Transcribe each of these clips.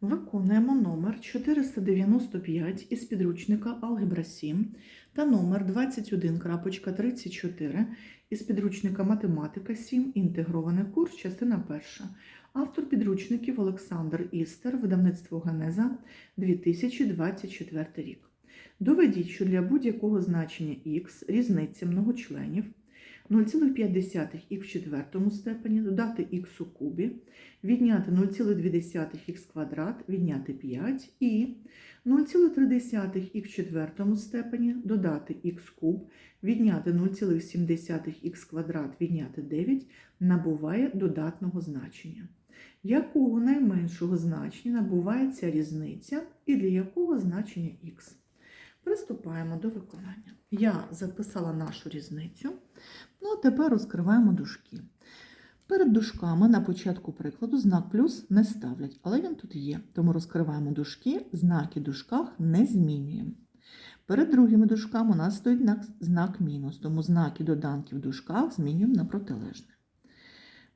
Виконуємо номер 495 із підручника Алгебра 7 та номер 21.34 із підручника Математика 7. Інтегрований курс, частина перша. Автор підручників Олександр Істер, видавництво Генеза 2024 рік. Доведіть, що для будь-якого значення х різниця многочленів 0,5 х в четвертому степені додати х у кубі, відняти 0,2х квадрат, відняти 5 і 0,3 х в четвертому степені додати х куб, відняти 0,7х квадрат, відняти 9 набуває додатного значення. Якого найменшого значення набуває ця різниця і для якого значення х? Приступаємо до виконання. Я записала нашу різницю. Ну, а тепер розкриваємо дужки. Перед дужками на початку прикладу знак плюс не ставлять, але він тут є. Тому розкриваємо дужки, знаки в дужках не змінюємо. Перед другими дужками у нас стоїть знак- мінус, тому знаки доданків в дужках змінюємо на протилежне.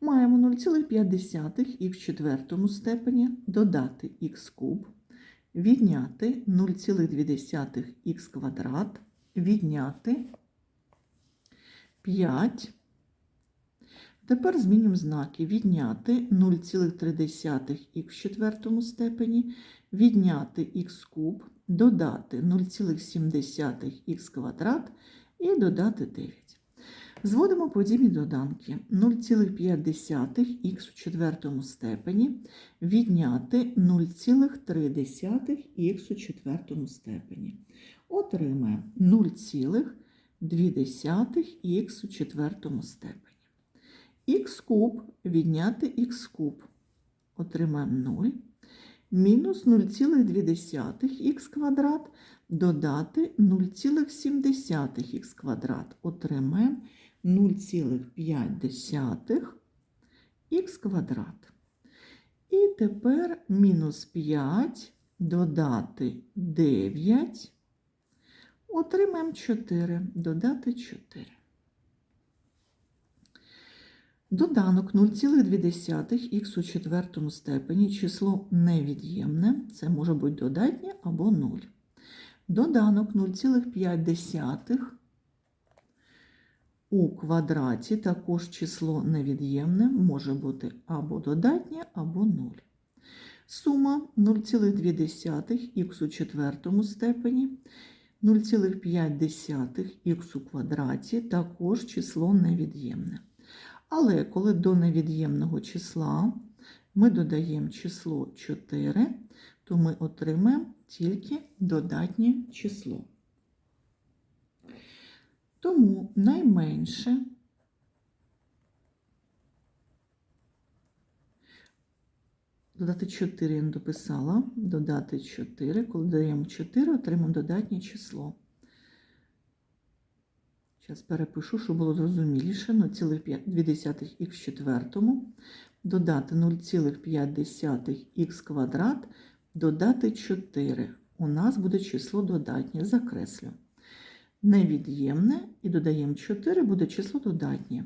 Маємо 0,5 х в четвертому степені додати х куб, відняти 0,2х квадрат, відняти 5. Тепер змінюємо знаки. Відняти 0,3х в четвертому степені, відняти х куб, додати 0,7х квадрат і додати 9. Зводимо подібні доданки. 0,5х в четвертому степені, відняти 0,3х у четвертому степені. Отримаємо 0,2х у четвертому степені. Х куб відняти х куб. Отримаємо 0. Мінус 0,2х квадрат додати 0,7х квадрат. Отримаємо 0,5х квадрат. І тепер мінус 5 додати 9. Отримаємо 4. Додати 4. Доданок 0,2х у четвертому степені число невід'ємне, це може бути додатнє або 0. Доданок 0,5 у квадраті також число невід'ємне може бути або додатнє, або 0. Сума 0,2х у четвертому степені, 0,5х у квадраті також число невід'ємне. Але коли до невід'ємного числа ми додаємо число 4, то ми отримаємо тільки додатнє число. Тому найменше додати 4 я дописала, додати 4, коли додаємо 4, отримаємо додатнє число. Зараз перепишу, щоб було зрозуміліше. 0,5х в четвертому, додати 0,5х квадрат, додати 4. У нас буде число додатнє, закреслю. Невід'ємне і додаємо 4, буде число додатнє.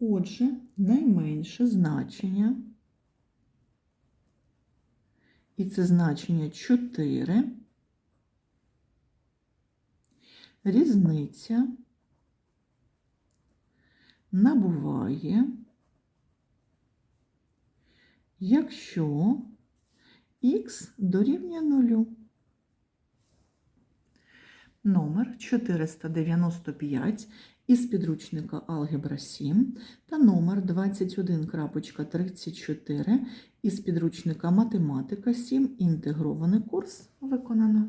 Отже, найменше значення, і це значення 4, різниця набуває, якщо х дорівнює нулю. Номер 495 із підручника Алгебра 7 та номер 21.34 із підручника Математика 7. Інтегрований курс виконано.